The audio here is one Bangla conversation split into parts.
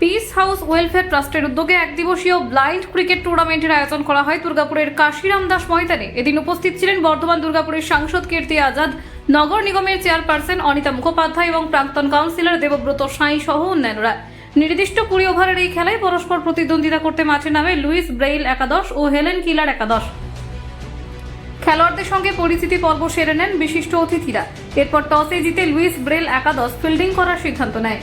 পিস হাউস ওয়েলফেয়ার ট্রাস্টের উদ্যোগে এক দিবসীয় ব্লাইন্ড ক্রিকেট টুর্নামেন্টের আয়োজন করা হয় দুর্গাপুরের কাশিরাম দাস ময়দানে। এদিন উপস্থিত ছিলেন বর্ধমান দুর্গাপুরের সাংসদ কীর্তি আজাদ, নগর নিগমের চেয়ারপারসন অনিতা মুখোপাধ্যায় এবং প্রাক্তন কাউন্সিলর দেবব্রত সাঁই সহ অন্যান্যরা। নির্দিষ্ট কুড়ি ওভারের এই খেলায় পরস্পর প্রতিদ্বন্দ্বিতা করতে মাঠে নামে লুইস ব্রেইল একাদশ ও হেলেন কিলার একাদশ। খেলোয়াড়দের সঙ্গে পরিচিতি পর্ব সেরে নেন বিশিষ্ট অতিথিরা। এরপর টসে জিতে লুইস ব্রেল একাদশ ফিল্ডিং করার সিদ্ধান্ত নেয়।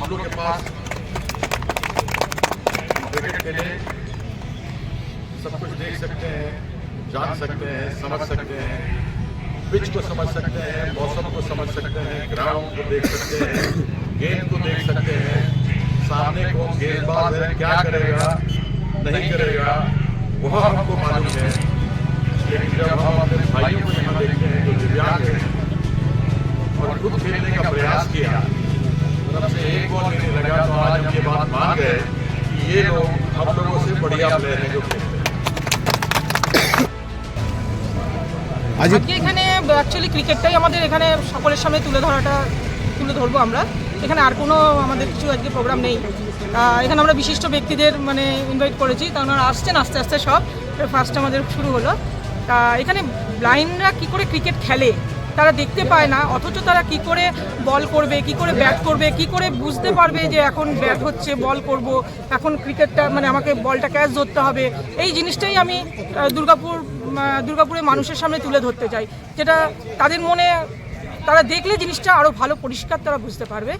हम लोग के पास क्रिकेट के लिए सब कुछ देख सकते हैं, जान सकते हैं, समझ सकते हैं पिच को समझ सकते हैं, मौसम को समझ सकते हैं ग्राउंड को देख सकते हैं गेंद को देख सकते हैं, सामने कौन गेंदबाज है, क्या करेगा, नहीं करेगा, वह हमको मालूम है। लेकिन जब हम अपने भाइयों को यहाँ देखते हैं, जो दिव्यांग हैं ये लोग हम लोगों से बढ़िया प्लेयर हैं जो खेलते हैं আজ আজকে এখানে অ্যাকচুয়ালি ক্রিকেটটাই আমাদের এখানে সকলের সামনে তুলে ধরাটা তুলে ধরবো আমরা এখানে আর কোনো আমাদের কিছু আজকে প্রোগ্রাম নেই আহ, এখানে আমরা বিশিষ্ট ব্যক্তিদের মানে ইনভাইট করেছি তা ওনারা আসছেন আস্তে আস্তে সব ফার্স্ট আমাদের শুরু হলো তা এখানে ব্লাইন্ডরা কী করে ক্রিকেট খেলে তারা দেখতে পায় না, অথচ তারা কি করে বল করবে, কি করে ব্যাট করবে, কি করে বুঝতে পারবে যে এখন ব্যাট হচ্ছে বল করব, এখন ক্রিকেটটা মানে আমাকে বলটা ক্যাচ ধরতে হবে। এই জিনিসটাই আমি দুর্গাপুর দুর্গাপুরের মানুষের সামনে তুলে ধরতে চাই। যেটা তাদের মনে, তারা দেখলে জিনিসটা আরও ভালো পরিষ্কার তারা বুঝতে পারবে।